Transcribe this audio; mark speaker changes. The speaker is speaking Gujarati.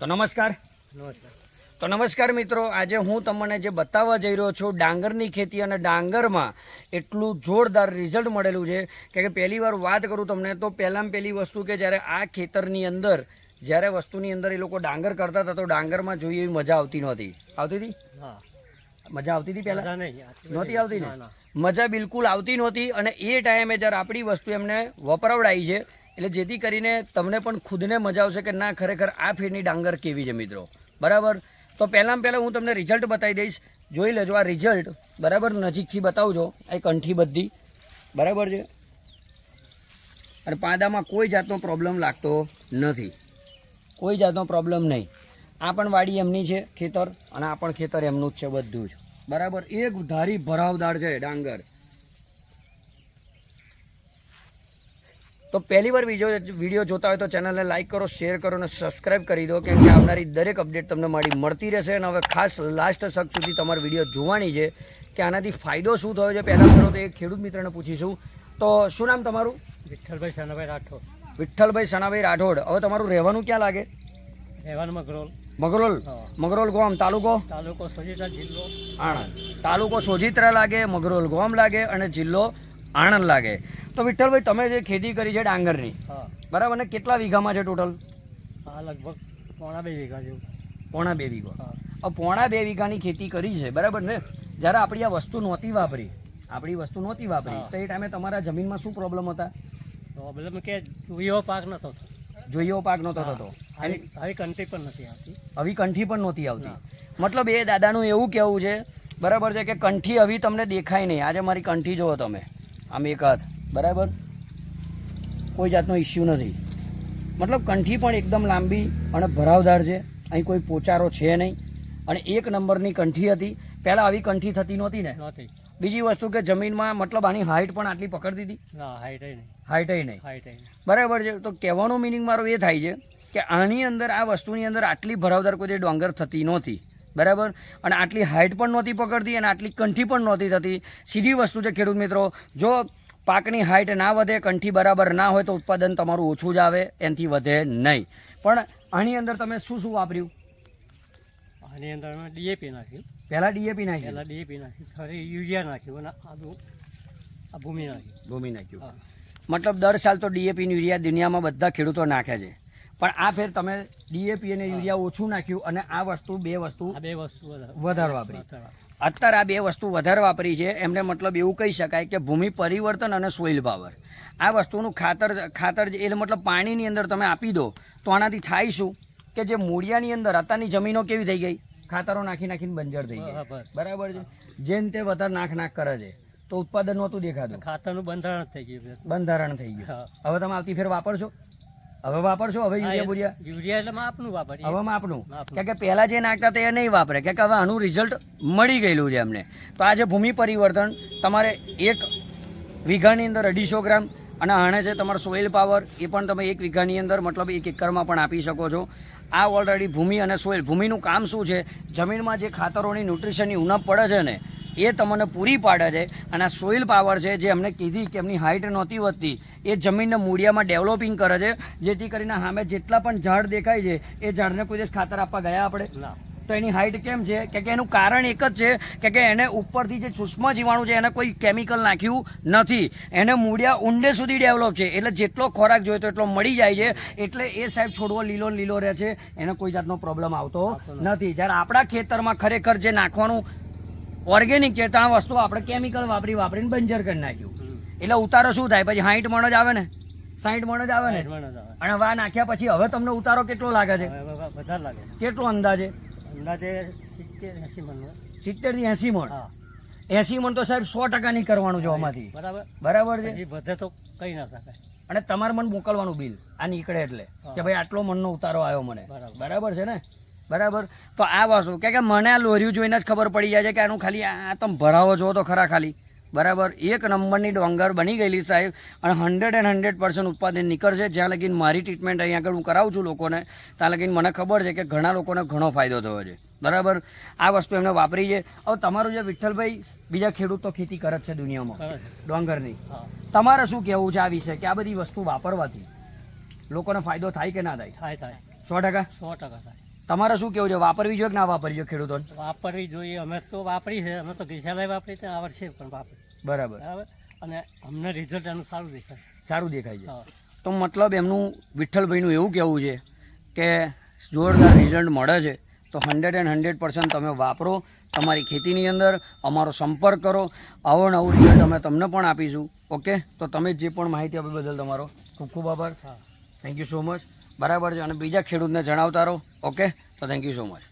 Speaker 1: તો નમસ્કાર.
Speaker 2: નમસ્કાર.
Speaker 1: તો નમસ્કાર મિત્રો આજે હું તમને જે બતાવવા જઈ રહ્યો છું ડાંગરની ખેતી અને ડાંગરમાં એટલું જોરદાર રિઝલ્ટ મળેલું છે કે પહેલી વાર વાત કરું તમને તો પહેલાં પહેલી વસ્તુ કે જ્યારે આ ખેતરની અંદર જ્યારે વસ્તુની અંદર એ લોકો ડાંગર કરતા હતા તો ડાંગરમાં જોઈએ એવી મજા આવતી નહોતી. આવતી હતી?
Speaker 2: હા.
Speaker 1: મજા આવતી હતી પહેલાં? નહોતી આવતી ના. મજા બિલકુલ આવતી નહોતી અને એ ટાઈમે જ્યારે આપણી વસ્તુ એમને વપરાવડાવી છે એટલે જેથી કરીને તમને પણ ખુદને મજા આવશે કે ના, ખરેખર આ ફીડની ડાંગર કેવી છે મિત્રો. બરાબર? તો પહેલાં પહેલાં હું તમને રિઝલ્ટ બતાવી દઈશ. જોઈ લેજો આ રિઝલ્ટ બરાબર? નજીકથી બતાવજો. આ કંઠી બધી. બરાબર છે? અને પાંદામાં કોઈ જાતનો પ્રોબ્લેમ લાગતો નથી. કોઈ જાતનો પ્રોબ્લેમ નહીં. આ પણ વાડી એમની છે, ખેતર. અને આ પણ ખેતર એમનું જ છે, બધું જ. બરાબર? એક ધારી ભરાવદાર છે ડાંગર. તો પહેલી વાર વીડિયો વીડિયો જોતા હોય તો ચેનલને લાઇક કરો શેર કરો અને સબસ્ક્રાઇબ કરી દો કેમ કે આવનારી દરેક અપડેટ તમને મારી મળતી રહેશે અને હવે ખાસ લાસ્ટ શક સુધી તમારે વીડિયો જોવાની છે કે આનાથી ફાયદો શું થયો છે. પહેલાં કરો તો એ ખેડૂત મિત્રને પૂછીશું. તો શું નામ તમારું?
Speaker 2: વિઠ્ઠલભાઈ સનાભાઈ રાઠોડ.
Speaker 1: વિઠ્ઠલભાઈ સનાભાઈ રાઠોડ. હવે તમારું રહેવાનું ક્યાં લાગે?
Speaker 2: રહેવાનું મગરોલ.
Speaker 1: મગરોલ. મગરોલ ગામ તાલુકો?
Speaker 2: તાલુકો સોજિત્રા જિલ્લો.
Speaker 1: આણંદ. તાલુકો સોજિત્રા લાગે મગરોલ ગામ લાગે અને જિલ્લો આણંદ લાગે. તો વિઠ્ઠલભાઈ તમે જે ખેતી કરી છે ડાંગરની બરાબર? ને કેટલા વીઘામાં છે ટોટલ
Speaker 2: હા લગભગ પોણા બે વીઘા જેવું.
Speaker 1: પોણા બે વીઘા. હવે પોણા બે વીઘાની ખેતી કરી છે બરાબર ને? જ્યારે આપણી આ વસ્તુ નહોતી વાપરી આપણી વસ્તુ નહોતી વાપરી તો એ ટાઈમે તમારા જમીનમાં શું પ્રોબ્લેમ હતા?
Speaker 2: તો કે એવો પાક નહોતો થતો.
Speaker 1: પાક નહોતો થતો.
Speaker 2: હવે કંઠી પણ નથી આવતી.
Speaker 1: હવે કંઠી પણ નહોતી આવતી. મતલબ એ દાદાનું એવું કહેવું છે બરાબર છે કે કંઠી હવે તમને દેખાય નહીં. આજે મારી કંઠી જુઓ તમે. આમ એક હાથ. બરાબર? કોઈ જાતનો ઇસ્યુ નથી. મતલબ કંઠી પણ એકદમ લાંબી અને ભરાવદાર છે. અહીં કોઈ પોચારો છે નહીં. અને એક નંબરની કંઠી હતી. પહેલાં આવી કંઠી થતી નહોતી ને.
Speaker 2: નહોતી.
Speaker 1: બીજી વસ્તુ કે જમીનમાં મતલબ આની હાઇટ પણ આટલી પકડતી હતી
Speaker 2: નહીં.
Speaker 1: હાઇટ નહીં.
Speaker 2: હાઈટ નહીં.
Speaker 1: બરાબર છે. તો કહેવાનો મિનિંગ મારો એ થાય છે કે આની અંદર આ વસ્તુની અંદર આટલી ભરાવદાર કોઈ ડોંગર થતી નહોતી. બરાબર? અને આટલી હાઇટ પણ નહોતી પકડતી અને આટલી કંઠી પણ નહોતી થતી. સીધી વસ્તુ છે ખેડૂત મિત્રો. જો પાકની હાઇટ ના વધે કંઠી બરાબર ના હોય તો ઉત્પાદન તમારું ઓછું જ આવે એનાથી વધે નહીં. પણ આની અંદર તમે શું શું વાપર્યું?
Speaker 2: આની અંદર અમે ડીએપી નાખ્યું.
Speaker 1: પહેલાં ડીએપી નાખ્યું?
Speaker 2: પહેલાં ડીએપી નાખ્યું. ફરી યુરિયા નાખ્યું અને આદુ આ ભૂમિ નાખ્યું.
Speaker 1: ભૂમિ નાખ્યું. મતલબ દર સાલ તો ડીએપી યુરિયા દુનિયામાં બધા ખેડૂતો નાખે છે. પણ આ ફેર તમે ડીએપી અને યુરિયા ઓછું નાખ્યું અને આ વસ્તુ બે વસ્તુ
Speaker 2: બે વસ્તુ વધારે
Speaker 1: વાપરી. અત્યારે આ બે વસ્તુ વધારે વાપરી છે એમને મતલબ એવું કહી શકાય કે ભૂમિ પરિવર્તન અને સોઇલ પાવર. આ વસ્તુનું ખાતર ખાતર એટલે મતલબ પાણીની અંદર તમે આપી દો તો આનાથી થાય શું? કે જે મૂળિયાની અંદર અત્યારની જમીનો કેવી થઈ ગઈ? ખાતરો નાખી નાખીને બંજર થઈ ગઈ
Speaker 2: બરાબર.
Speaker 1: બરાબર છે? જેમ તે વધારે નાખ નાખ કરે છે. તો ઉત્પાદન નહોતું દેખાતું.
Speaker 2: ખાતરનું બંધારણ થઈ ગયું.
Speaker 1: બંધારણ થઈ ગયું. હવે તમે આવતી ફેર વાપરશો? હવે વાપરશો? હવે યુરિયા બુરિયા?
Speaker 2: યુરિયા એટલે માપનું વાપરીએ.
Speaker 1: હવે માપનું. કે કે પહેલાં જે નાખતા તે નહીં વાપરે. કે કે હવે આનું રિઝલ્ટ મળી ગયેલું છે એમને તો આ જે ભૂમિ પરિવર્તન તમારે એક વીઘાની અંદર અઢીસો ગ્રામ અને આણે છે તમારો સોઇલ પાવર એ પણ તમે એક વીઘાની અંદર મતલબ એક એકરમાં પણ આપી શકો છો. આ ઓલરેડી ભૂમિ અને સોઇલ ભૂમિનું કામ શું છે? જમીનમાં જે ખાતરોની ન્યુટ્રિશનની ઉણપ પડે છે ને એ તમને પૂરી પાડે છે અને આ સોઇલ પાવર છે જે અમને કીધી કે એમની હાઇટ નહોતી વધતી એ જમીનના મૂળિયામાં ડેવલપિંગ કરે છે જેથી કરીને સામે જેટલા પણ ઝાડ દેખાય છે એ ઝાડને કોઈ દિવસ ખાતર આપવા ગયા આપણે. તો એની હાઇટ કેમ છે? કે કે એનું કારણ એક જ છે કે કે એને ઉપરથી જે સૂક્ષ્મ જીવાણુ છે એને કોઈ કેમિકલ નાખ્યું નથી. એને મૂળિયા ઊંડે સુધી ડેવલપ છે. એટલે જેટલો ખોરાક જોઈએ તો એટલો મળી જાય છે. એટલે એ સાહેબ છોડવો લીલો લીલો રહે છે. એને કોઈ જાતનો પ્રોબ્લેમ આવતો નથી. જ્યારે આપણા ખેતરમાં ખરેખર જે નાખવાનું ઓર્ગેનિક છે ત્યાં વસ્તુ આપણે કેમિકલ વાપરી વાપરીને બંજર કરી નાખ્યું. એટલે ઉતારો શું થાય? પછી સાઠ મણ જ આવે ને? સાઠ મણ જ આવે ને? અને હવે નાખ્યા પછી હવે તમને ઉતારો કેટલો લાગે છે?
Speaker 2: વધારે લાગે.
Speaker 1: કેટલો અંદાજે?
Speaker 2: અંદાજે સિત્તેર એસી મણ
Speaker 1: સિત્તેરથી એસી મણ? એસી મણ તો સાહેબ સો ટકા નહીં કરવાનું છે આમાંથી.
Speaker 2: બરાબર.
Speaker 1: બરાબર છે?
Speaker 2: વધે તો કઈ ના શકાય.
Speaker 1: અને તમારે મને મોકલવાનું બિલ. આ નીકળે એટલે. કે ભાઈ આટલો મનનો ઉતારો આવ્યો મને.
Speaker 2: બરાબર
Speaker 1: છે ને? બરાબર? તો આ વસ્તુ કે કે મને આ લોરિયું જોઈને જ ખબર પડી જાય છે કે આનું ખાલી આ તમે ભરાવો જો તો ખરા ખાલી. બરાબર? એક નંબરની ડોંગર બની ગયેલી સાહેબ અને હંડ્રેડ એન્ડ હંડ્રેડ પર્સન્ટ ઉત્પાદન નીકળશે. જ્યાં લગીન મારી ટ્રીટમેન્ટ અહીં આગળ હું કરાવું છું લોકોને ત્યાં લગીન મને ખબર છે કે ઘણા લોકોને ઘણો ફાયદો થયો છે. બરાબર? આ વસ્તુ એમને વાપરી છે. હવે તમારું જે વિઠ્ઠલભાઈ બીજા ખેડૂત તો ખેતી કરે જ છે દુનિયામાં. ડોંગરની. તમારે શું કહેવું છે આ વિશે? કે આ બધી વસ્તુ વાપરવાથી લોકોને ફાયદો થાય કે ના થાય?
Speaker 2: થાય થાય.
Speaker 1: સો ટકા?
Speaker 2: સો ટકા થાય.
Speaker 1: તમારે શું કેવું છે? વાપરવી જોઈએ કે ના વાપરવી જોઈએ ખેડૂતોને?
Speaker 2: વાપરવી જોઈએ. અમે તો વાપરી છે. અમે તો ગઈસાલે વાપરી તો આ વર્ષે પણ વાપરી
Speaker 1: બરાબર.
Speaker 2: બરાબર? અને અમને રિઝલ્ટ એનું સારું દેખાય.
Speaker 1: સારું દેખાય છે. તો મતલબ એમનું વિઠ્ઠલભાઈનું એવું કહેવું છે કે જોરદાર રિઝલ્ટ મળે છે. તો હંડ્રેડ એન્ડ હંડ્રેડ પર્સન્ટ તમે વાપરો. તમારી ખેતીની અંદર અમારો સંપર્ક કરો. આવો નવું રિઝલ્ટ અમે તમને પણ આપીશું. ઓકે તો તમે જે પણ માહિતી આપી બદલ તમારો ખૂબ ખૂબ આભાર. થેન્ક યુ સો મચ બરાબર છે. અને બીજા ખેડૂતને જણાવતા રહો. ઓકે તો થેન્ક યુ સો મચ